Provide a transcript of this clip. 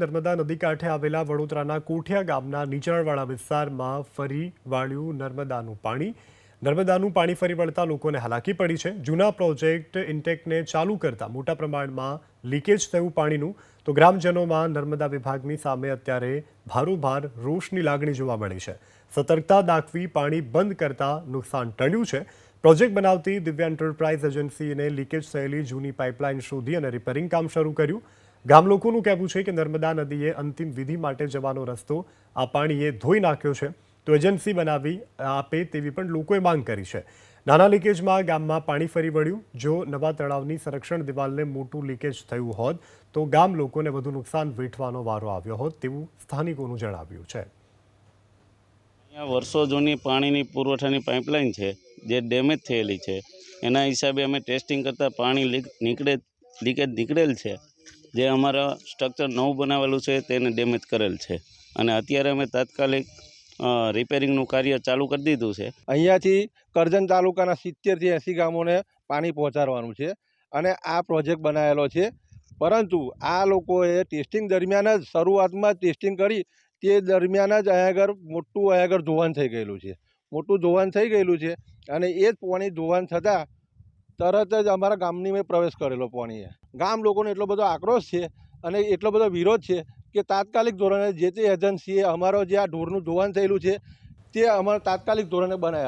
નર્મદા નદી કાંઠે આવેલા વડોદરાના કોઠિયા ગામના નીચાણવાળા વિસ્તારમાં ફરી વાળ્યું નર્મદાનું પાણી. નર્મદાનું પાણી ફરી વળતા લોકોને હાલાકી પડી છે. જૂના પ્રોજેક્ટ ઇન્ટેકને ચાલુ કરતા મોટા પ્રમાણમાં લીકેજ થયું પાણીનું. તો ગ્રામજનોમાં નર્મદા વિભાગની સામે અત્યારે ભારોભાર રોષની લાગણી જોવા મળી છે. સતર્કતા દાખવી પાણી બંધ કરતા નુકસાન ટળ્યું છે. પ્રોજેક્ટ બનાવતી દિવ્યા એન્ટરપ્રાઇઝ એજન્સીને લીકેજ થયેલી જૂની પાઇપલાઇન શોધી અને રિપેરિંગ કામ શરૂ કર્યું. ગામ લોકોનું કહેવું છે કે નર્મદા નદીએ અંતિમ વિધિ માટે જવાનો રસ્તો આ પાણીએ ધોઈ નાખ્યો છે. તો એજન્સી બનાવી આપે તેવી પણ લોકોએ માંગ કરી છે. નાના લીકેજમાં ગામમાં પાણી ફરી વળ્યું. જો નવા તળાવની સંરક્ષણ દિવાલને મોટું લીકેજ થયું હોત, તો ગામ લોકોને વધુ નુકસાન વેઠવાનો વારો આવ્યો હોત તેવું સ્થાનિકોનું જણાવ્યું છે. અહીંયા વર્ષો જૂની પાણીની પુરવઠાની પાઇપલાઇન છે, જે ડેમેજ થયેલી છે. એના હિસાબે અમે ટેસ્ટિંગ કરતાં પાણી લીક નીકળે, લીકેજ નીકળેલ છે. જે અમારા સ્ટ્રક્ચર નવું બનાવેલું છે તેને ડેમેજ કરેલ છે. અને અત્યારે અમે તાત્કાલિક રિપેરિંગનું કાર્ય ચાલુ કરી દીધું છે. અહીંયાથી કરજણ તાલુકાના સિત્તેરથી એંસી ગામોને પાણી પહોંચાડવાનું છે અને આ પ્રોજેક્ટ બનાવેલો છે. પરંતુ આ લોકોએ ટેસ્ટિંગ દરમિયાન જ શરૂઆતમાં ટેસ્ટિંગ કરી તે દરમિયાન જ અહીંયા આગળ મોટું અહીંયા આગળ ધોવાણ થઈ ગયેલું છે. મોટું ધોવાણ થઈ ગયેલું છે અને એ જ પાણી ધોવાણ થતાં તરત જ અમારા ગામની મેં પ્રવેશ કરેલો પાણીએ. ગામ લોકોનો એટલો બધો આક્રોશ છે અને એટલો બધો વિરોધ છે કે તાત્કાલિક ધોરણે જે તે એજન્સીએ અમારો જે આ ઢોરનું ધોવાણ થયેલું છે તે અમારે તાત્કાલિક ધોરણે બનાવ્યા